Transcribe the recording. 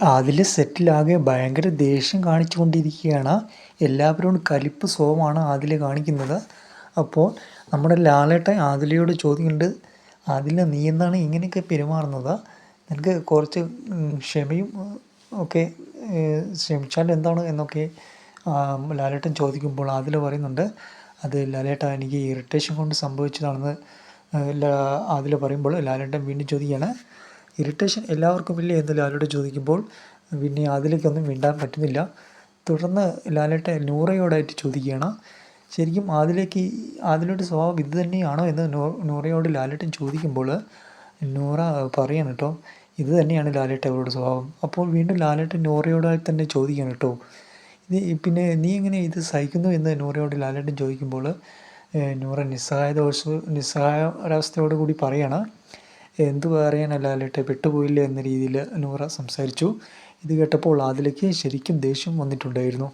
അതിൽ സെറ്റിലാകെ ഭയങ്കര ദേഷ്യം കാണിച്ചുകൊണ്ടിരിക്കുകയാണ്. എല്ലാവരോടും കലിപ്പ് സ്വഭാവമാണ് ആദില കാണിക്കുന്നത്. അപ്പോൾ നമ്മുടെ ലാലേട്ടൻ ആദിലയോട് ചോദിക്കുന്നുണ്ട് ആദില നീ എന്താണ് ഇങ്ങനെയൊക്കെ പെരുമാറുന്നത്? നിനക്ക് കുറച്ച് ക്ഷമയും ഒക്കെ ക്ഷമിച്ചാൽ എന്താണ്? എന്നൊക്കെ ലാലേട്ടൻ ചോദിക്കുമ്പോൾ ആദില പറയുന്നുണ്ട് അത് ലാലേട്ട എനിക്ക് ഇറിറ്റേഷൻ കൊണ്ട് സംഭവിച്ചതാണെന്ന് ആദില പറയുമ്പോൾ ലാലേട്ടൻ വീണ്ടും ചോദിക്കുകയാണ് ഇറിറ്റേഷൻ എല്ലാവർക്കും ഇല്ലേ എന്ന് ലാലോട് ചോദിക്കുമ്പോൾ പിന്നെ ആദിലേക്കൊന്നും മിണ്ടാൻ പറ്റുന്നില്ല. തുടർന്ന് ലാലേട്ട നൂറയോടായിട്ട് ചോദിക്കുകയാണ് ശരിക്കും ആദിലേക്ക് ആദിലോട്ട് സ്വഭാവം ഇത് തന്നെയാണോ? എന്ന് നൂറയോട് ലാലേട്ടൻ ചോദിക്കുമ്പോൾ നൂറ പറയാണ് കേട്ടോ ഇത് തന്നെയാണ് ലാലേട്ടൻ അവരുടെ സ്വഭാവം. അപ്പോൾ വീണ്ടും ലാലേട്ടൻ നൂറയോടായി തന്നെ ചോദിക്കുകയാണ് കേട്ടോ ഇത് പിന്നെ നീ എങ്ങനെ ഇത് സഹിക്കുന്നു? എന്ന് നൂറയോട് ലാലേട്ടൻ ചോദിക്കുമ്പോൾ നൂറ നിസ്സഹായത നിസ്സഹായ ഒരവസ്ഥയോട് കൂടി പറയാണ് എന്തു പറയാനാ ലാലേട്ടെ? പെട്ടുപോയില്ലേ എന്ന രീതിയിൽ നൂറ സംസാരിച്ചു. ഇത് കേട്ടപ്പോൾ ആദിലയ്ക്ക് ശരിക്കും ദേഷ്യം വന്നിട്ടുണ്ടായിരുന്നു.